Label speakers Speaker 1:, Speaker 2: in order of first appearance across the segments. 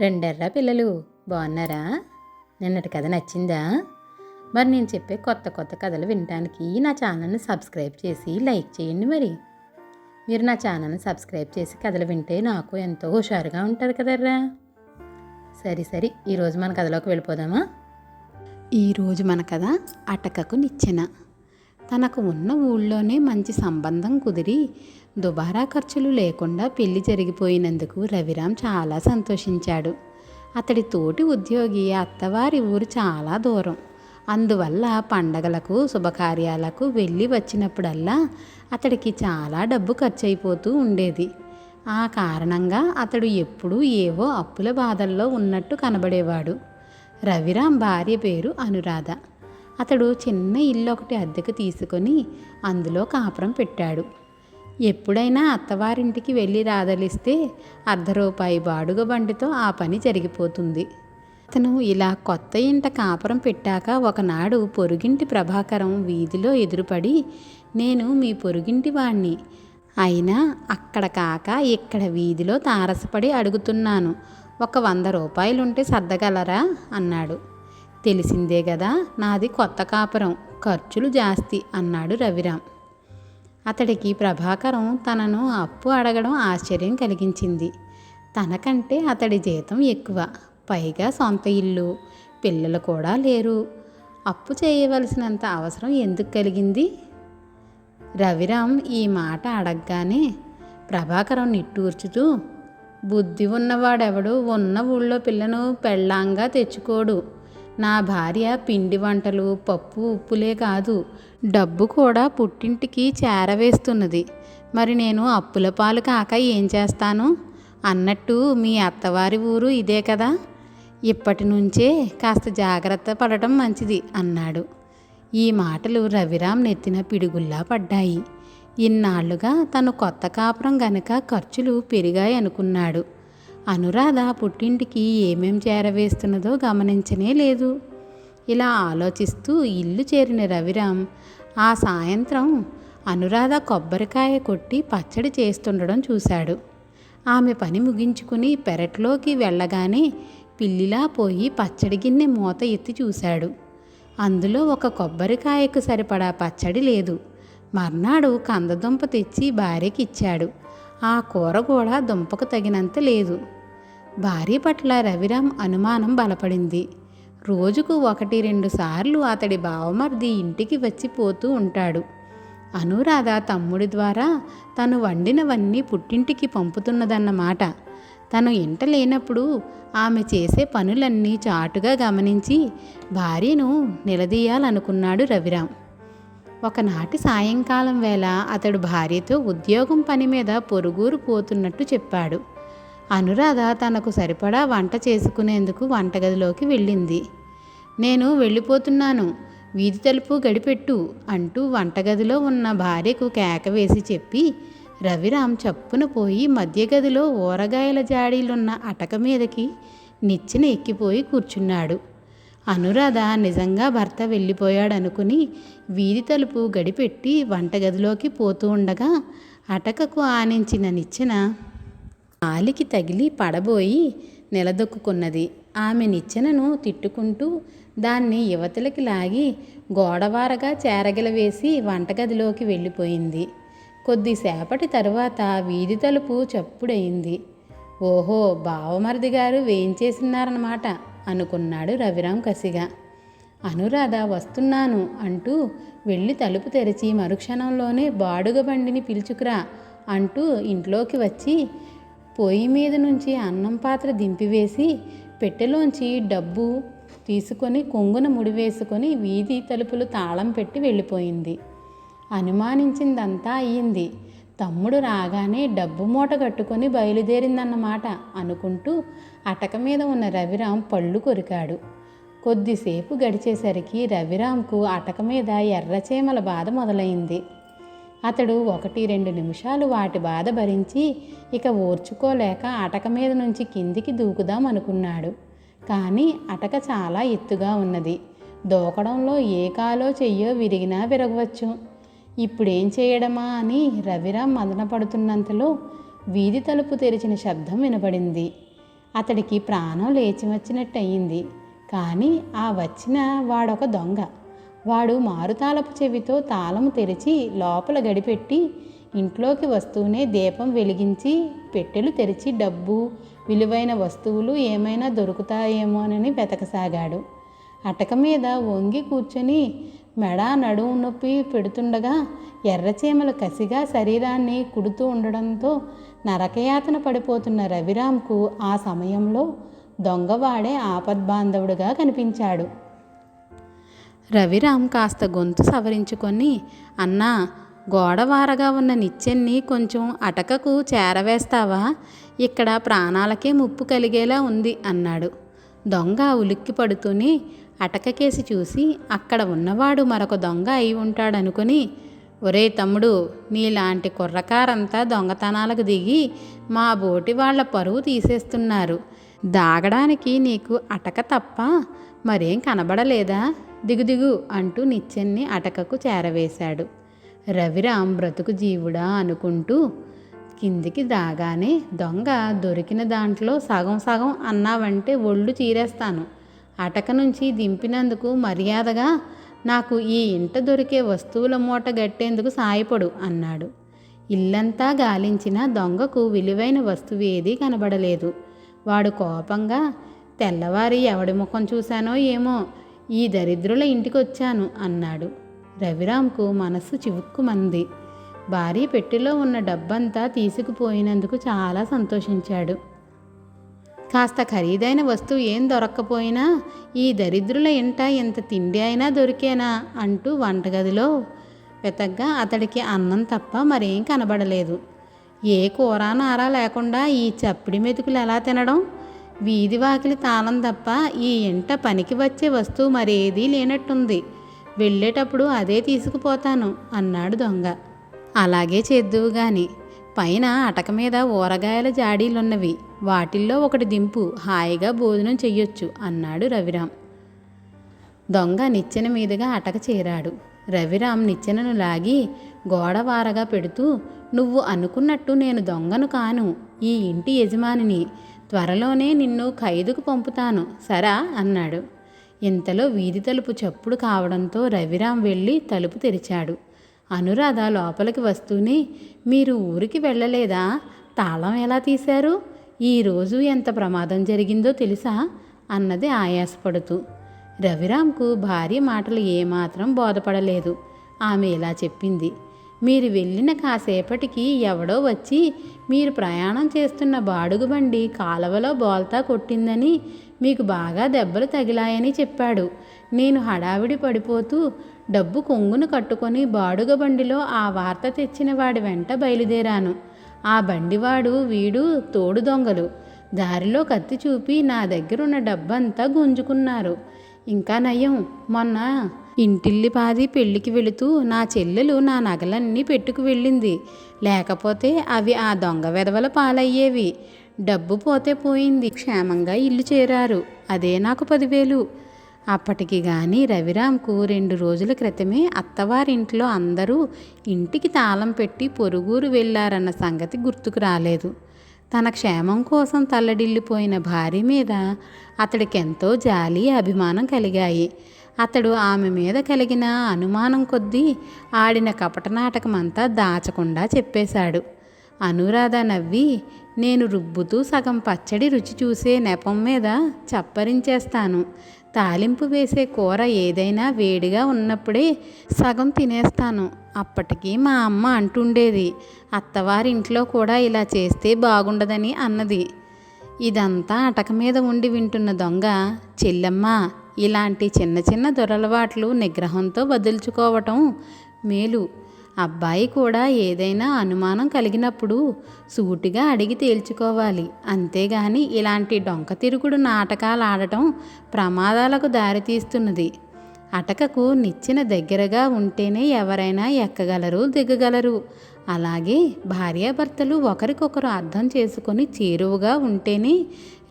Speaker 1: రెండెర్ర పిల్లలు? బాగున్నారా? నిన్నటి కథ నచ్చిందా? మరి నేను చెప్పే కొత్త కొత్త కథలు వినడానికి నా ఛానల్ని సబ్స్క్రైబ్ చేసి లైక్ చేయండి మరి. మీరు నా ఛానల్ని సబ్స్క్రైబ్ చేసి కథలు వింటే నాకు ఎంతో హుషారుగా ఉంటుంది కదర్రా. సరే సరే ఈరోజు మన కథలోకి వెళ్ళిపోదామా? ఈరోజు మన కథ అటకకు నిచ్చెన. తనకు ఉన్న ఊళ్ళోనే మంచి సంబంధం కుదిరి దుబారా ఖర్చులు లేకుండా పెళ్ళి జరిగిపోయినందుకు రవిరామ్ చాలా సంతోషించాడు. అతడి తోటి ఉద్యోగి అత్తవారి ఊరు చాలా దూరం. అందువల్ల పండగలకు శుభకార్యాలకు వెళ్ళి వచ్చినప్పుడల్లా అతడికి చాలా డబ్బు ఖర్చు అయిపోతూ ఉండేది. ఆ కారణంగా అతడు ఎప్పుడూ ఏవో అప్పుల బాధల్లో ఉన్నట్టు కనబడేవాడు. రవిరామ్ భార్య పేరు అనురాధ. అతడు చిన్న ఇల్లు ఒకటి అద్దెకు తీసుకొని అందులో కాపురం పెట్టాడు. ఎప్పుడైనా అత్తవారింటికి వెళ్ళి రాదలిస్తే అర్ధ రూపాయి బాడుగ బండితో ఆ పని జరిగిపోతుంది. అతను ఇలా కొత్త ఇంట కాపురం పెట్టాక ఒకనాడు పొరుగింటి ప్రభాకరం వీధిలో ఎదురుపడి నేను మీ పొరుగింటి వాణ్ణి. అయినా అక్కడ కాక ఇక్కడ వీధిలో తారసపడి అడుగుతున్నాను. ఒక వంద రూపాయలుంటే సర్దగలరా? అన్నాడు. తెలిసిందే కదా నాది కొత్త కాపురం ఖర్చులు జాస్తి అన్నాడు రవిరామ్. అతడికి ప్రభాకరం తనను అప్పు అడగడం ఆశ్చర్యం కలిగించింది. తనకంటే అతడి జీతం ఎక్కువ పైగా సొంత ఇల్లు పిల్లలు కూడా లేరు. అప్పు చేయవలసినంత అవసరం ఎందుకు కలిగింది? రవిరామ్ ఈ మాట అడగగానే ప్రభాకరం నిట్టూర్చుతూ బుద్ధి ఉన్నవాడెవడు? ఉన్న ఊళ్ళో పిల్లను పెళ్ళాంగా తెచ్చుకోడు. నా భార్య పిండి వంటలు పప్పు ఉప్పులే కాదు డబ్బు కూడా పుట్టింటికి చేరవేస్తున్నది. మరి నేను అప్పుల పాలు కాక ఏం చేస్తాను? అన్నట్టు మీ అత్తవారి ఊరు ఇదే కదా? ఇప్పటి నుంచే కాస్త జాగ్రత్త పడటం మంచిది అన్నాడు. ఈ మాటలు రవిరామ్ నెత్తిన పిడుగుల్లా పడ్డాయి. ఇన్నాళ్ళుగా తను కొత్త కాపురం గనక ఖర్చులు పెరిగాయి అనుకున్నాడు అనురాధ పుట్టింటికి ఏమేం చేరవేస్తున్నదో గమనించనే లేదు. ఇలా ఆలోచిస్తూ ఇల్లు చేరిన రవిరామ్ ఆ సాయంత్రం అనురాధ కొబ్బరికాయ కొట్టి పచ్చడి చేస్తుండడం చూశాడు. ఆమె పని ముగించుకుని పెరట్లోకి వెళ్ళగానే పిల్లిలా పోయి పచ్చడి గిన్నె మూత ఎత్తి చూశాడు. అందులో ఒక కొబ్బరికాయకు సరిపడా పచ్చడి లేదు. మర్నాడు కందదుంప తెచ్చి భార్యకి ఇచ్చాడు ఆ కూర కూడా దుంపకు తగినంత లేదు. భార్య పట్ల రవిరామ్ అనుమానం బలపడింది. రోజుకు ఒకటి రెండు సార్లు అతడి బావమర్ది ఇంటికి వచ్చి పోతూ ఉంటాడు. అనురాధ తమ్ముడి ద్వారా తను వండినవన్నీ పుట్టింటికి పంపుతున్నదన్నమాట. తను ఇంట లేనప్పుడు ఆమె చేసే పనులన్నీ చాటుగా గమనించి భార్యను నిలదీయాలనుకున్నాడు రవిరామ్. ఒకనాటి సాయంకాలం వేళ అతడు భార్యతో ఉద్యోగం పని మీద పొరుగురు పోతున్నట్టు చెప్పాడు. అనురాధ తనకు సరిపడా వంట చేసుకునేందుకు వంటగదిలోకి వెళ్ళింది. నేను వెళ్ళిపోతున్నాను వీధి తలుపు గడిపెట్టు అంటూ వంటగదిలో ఉన్న భార్యకు కేక వేసి చెప్పి రవిరామ్ చప్పున పోయి మధ్యగదిలో ఊరగాయల జాడీలున్న అటక మీదకి నిచ్చెన ఎక్కిపోయి కూర్చున్నాడు. అనురాధ నిజంగా భర్త వెళ్ళిపోయాడనుకుని వీధి తలుపు గడిపెట్టి వంటగదిలోకి పోతూ ఉండగా అటకకు ఆనించిన నిచ్చెన ఆలికి తగిలి పడబోయి నిలదొక్కున్నది ఆమె నిచ్చెనను తిట్టుకుంటూ దాన్ని యువతలకి లాగి గోడవారగా చేరగలవేసి వంటగదిలోకి వెళ్ళిపోయింది. కొద్దిసేపటి తరువాత వీధి తలుపు చప్పుడయింది. ఓహో బావమరిది గారు వేయించేసినారనమాట అనుకున్నాడు రవిరామ్ కసిగా. అనురాధ వస్తున్నాను అంటూ వెళ్ళి తలుపు తెరిచి మరుక్షణంలోనే బాడుగ బండిని పిలుచుకురా అంటూ ఇంట్లోకి వచ్చి పొయ్యి మీద నుంచి అన్నం పాత్ర దింపివేసి పెట్టెలోంచి డబ్బు తీసుకొని కొంగున ముడివేసుకొని వీధి తలుపులు తాళం పెట్టి వెళ్ళిపోయింది. అనుమానించిందంతా అయ్యింది. తమ్ముడు రాగానే డబ్బు మూట కట్టుకొని బయలుదేరిందన్నమాట అనుకుంటూ అటక మీద ఉన్న రవిరామ్ పళ్ళు కొరికాడు. కొద్దిసేపు గడిచేసరికి రవిరామ్కు అటక మీద ఎర్రచేమల బాధ మొదలైంది. అతడు ఒకటి రెండు నిమిషాలు వాటి బాధ భరించి ఇక ఓర్చుకోలేక అటక మీద నుంచి కిందికి దూకుదాం అనుకున్నాడు. కానీ అటక చాలా ఎత్తుగా ఉన్నది. దూకడంలో ఏ కాలో చెయ్యో విరిగినా విరగవచ్చు. ఇప్పుడేం చేయడమా అని రవిరామ్ మదనపడుతున్నంతలో వీధి తలుపు తెరిచిన శబ్దం వినపడింది. అతడికి ప్రాణం లేచి వచ్చినట్టు అయింది కానీ ఆ వచ్చిన వాడొక దొంగ. వాడు మారుతాలపు చెవితో తాళము తెరిచి లోపల గడిపెట్టి ఇంట్లోకి వస్తూనే దీపం వెలిగించి పెట్టెలు తెరిచి డబ్బు విలువైన వస్తువులు ఏమైనా దొరుకుతాయేమోనని వెతకసాగాడు. అటక మీద వంగి కూర్చొని మెడ నడుము నొప్పి పెడుతుండగా ఎర్రచీమలు కసిగా శరీరాన్ని కుడుతూ ఉండడంతో నరకయాతన పడిపోతున్న రవిరామ్కు ఆ సమయంలో దొంగవాడే ఆపద్బాంధవుడుగా కనిపించాడు. రవిరామ్ కాస్త గొంతు సవరించుకొని అన్నా గోడవారగా ఉన్న నిచ్చెన్ని కొంచెం అటకకు చేరవేస్తావా? ఇక్కడ ప్రాణాలకే ముప్పు కలిగేలా ఉంది అన్నాడు. దొంగ ఉలిక్కి పడుతూనే అటకకేసి చూసి అక్కడ ఉన్నవాడు మరొక దొంగ అయి ఉంటాడనుకుని ఒరే తమ్ముడు నీలాంటి కుర్రకారంతా దొంగతనాలకు దిగి మా బోటి వాళ్ళ పరువు తీసేస్తున్నారు. దాగడానికి నీకు అటక తప్ప మరేం కనబడలేదా? దిగు దిగు అంటూ నిచ్చెన్ని అటకకు చేరవేశాడు. రవిరామ్ బ్రతుకు జీవుడా అనుకుంటూ కిందికి దాగానే దొంగ దొరికిన దాంట్లో సగం సగం అన్నావంటే ఒళ్ళు చీరేస్తాను. అటక నుంచి దింపినందుకు మర్యాదగా నాకు ఈ ఇంట దొరికే వస్తువుల మూట గట్టేందుకు సాయపడు అన్నాడు. ఇల్లంతా గాలించిన దొంగకు విలువైన వస్తువు ఏదీ కనబడలేదు. వాడు కోపంగా తెల్లవారి ఎవడి ముఖం చూశానో ఏమో ఈ దరిద్రుల ఇంటికి వచ్చాను అన్నాడు. రవిరామ్కు మనస్సు చివుక్కుమంది. భారీ పెట్టెలో ఉన్న డబ్బంతా తీసుకుపోయినందుకు చాలా సంతోషించాడు. కాస్త ఖరీదైన వస్తువు ఏం దొరక్కపోయినా ఈ దరిద్రుల ఇంట ఇంత తిండి అయినా దొరికేనా? అంటూ వంటగదిలో వెతగ్గా అతడికి అన్నం తప్ప మరేం కనబడలేదు. ఏ కూర నారా లేకుండా ఈ చప్పిడి మెతుకులు ఎలా తినడం? వీధి వాకిలి తాళం తప్ప ఈ ఇంట పనికి వచ్చే వస్తువు మరేదీ లేనట్టుంది. వెళ్ళేటప్పుడు అదే తీసుకుపోతాను అన్నాడు దొంగ. అలాగే చేద్దువు గాని పైన అటక మీద ఊరగాయల జాడీలున్నవి. వాటిల్లో ఒకటి దింపు హాయిగా భోజనం చెయ్యొచ్చు అన్నాడు రవిరామ్. దొంగ నిచ్చెన మీదుగా అటక చేరాడు. రవిరామ్ నిచ్చెనను లాగి గోడవారగా పెడుతూ నువ్వు అనుకున్నట్టు నేను దొంగను కాను. ఈ ఇంటి యజమానిని త్వరలోనే నిన్ను ఖైదుకు పంపుతాను. సరా అన్నాడు. ఇంతలో వీధి తలుపు చప్పుడు కావడంతో రవిరామ్ వెళ్ళి తలుపు తెరిచాడు. అనురాధ లోపలికి వస్తూనే మీరు ఊరికి వెళ్ళలేదా? తాళం ఎలా తీశారు? ఈరోజు ఎంత ప్రమాదం జరిగిందో తెలుసా? అన్నది ఆయాసపడుతూ. రవిరామ్కు భార్య మాటలు ఏమాత్రం బోధపడలేదు. ఆమె ఇలా చెప్పింది మీరు వెళ్ళిన కాసేపటికి ఎవడో వచ్చి మీరు ప్రయాణం చేస్తున్న బాడుగు బండి కాలవలో బోల్తా కొట్టిందని మీకు బాగా దెబ్బలు తగిలాయని చెప్పాడు. నేను హడావిడి పడిపోతూ డబ్బు కొంగును కట్టుకొని బాడుగ బండిలో ఆ వార్త తెచ్చిన వాడి వెంట బయలుదేరాను. ఆ బండివాడు వీడు తోడు దొంగలు. దారిలో కత్తి చూపి నా దగ్గరున్న డబ్బంతా గుంజుకున్నారు. ఇంకా నయం. మొన్న ఇంటిల్లి పాది పెళ్ళికి వెళుతూ నా చెల్లెలు నా నగలన్నీ పెట్టుకు వెళ్ళింది. లేకపోతే అవి ఆ దొంగ వెధవల పాలయ్యేవి. డబ్బు పోతే పోయింది. క్షేమంగా ఇల్లు చేరారు. అదే నాకు పదివేలు. అప్పటికి గాని రవిరామ్కు రెండు రోజుల క్రితమే అత్తవారింట్లో అందరూ ఇంటికి తాళం పెట్టి పొరుగురు వెళ్ళారన్న సంగతి గుర్తుకు రాలేదు. తన క్షేమం కోసం తల్లడిల్లిపోయిన భార్య మీద అతడికెంతో జాలి అభిమానం కలిగాయి. అతడు ఆమె మీద కలిగిన అనుమానం కొద్దీ ఆడిన కపట నాటకమంతా దాచకుండా చెప్పేశాడు. అనురాధ నవ్వి నేను రుబ్బుతూ సగం పచ్చడి రుచి చూసే నెపం మీద చప్పరించేస్తాను. తాలింపు వేసే కూర ఏదైనా వేడిగా ఉన్నప్పుడే సగం తినేస్తాను. అప్పటికి మా అమ్మ అంటుండేది అత్తవారింట్లో కూడా ఇలా చేస్తే బాగుండదని అన్నది. ఇదంతా అటక మీద ఉండి వింటున్న దొంగ చెల్లెమ్మ ఇలాంటి చిన్న చిన్న దొరలవాట్లు నిగ్రహంతో వదులుచుకోవటం మేలు. అబ్బాయి కూడా ఏదైనా అనుమానం కలిగినప్పుడు సూటిగా అడిగి తేల్చుకోవాలి. అంతేగాని ఇలాంటి డొంక తిరుగుడు నాటకాలు ఆడటం ప్రమాదాలకు దారితీస్తున్నది అటకకు నిచ్చిన దగ్గరగా ఉంటేనే ఎవరైనా ఎక్కగలరు దిగగలరు. అలాగే భార్యాభర్తలు ఒకరికొకరు అర్థం చేసుకొని చేరువుగా ఉంటేనే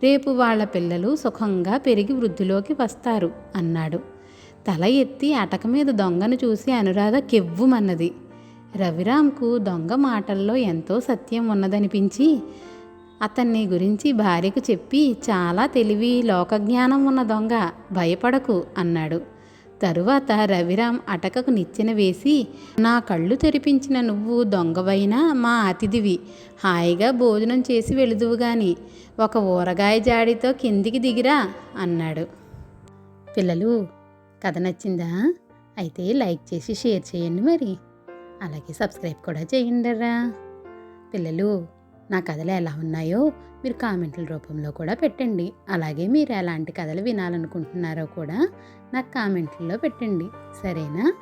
Speaker 1: రేపు వాళ్ళ పిల్లలు సుఖంగా పెరిగి వృద్ధిలోకి వస్తారు అన్నాడు. తల ఎత్తి అటక మీద దొంగను చూసి అనురాధ కెవ్వుమన్నది. రవిరామ్కు దొంగ మాటల్లో ఎంతో సత్యం ఉన్నదనిపించి అతన్ని గురించి భార్యకు చెప్పి చాలా తెలివి లోకజ్ఞానం ఉన్న దొంగ భయపడకు అన్నాడు. తరువాత రవిరామ్ అటకకు నిచ్చెన వేసి నా కళ్ళు తెరిపించిన నువ్వు దొంగవైనా మా అతిథివి హాయిగా భోజనం చేసి వెళుదువు గాని ఒక ఊరగాయ జాడితో కిందికి దిగిరా అన్నాడు. పిల్లలు కథ నచ్చిందా? అయితే లైక్ చేసి షేర్ చేయండి మరి. అలాగే సబ్స్క్రైబ్ కూడా చేయండిరా పిల్లలు నా కథలు ఎలా ఉన్నాయో మీరు కామెంట్ల రూపంలో కూడా పెట్టండి. అలాగే మీరు ఎలాంటి కథలు వినాలనుకుంటున్నారో కూడా నాకు కామెంట్లలో పెట్టండి. సరేనా?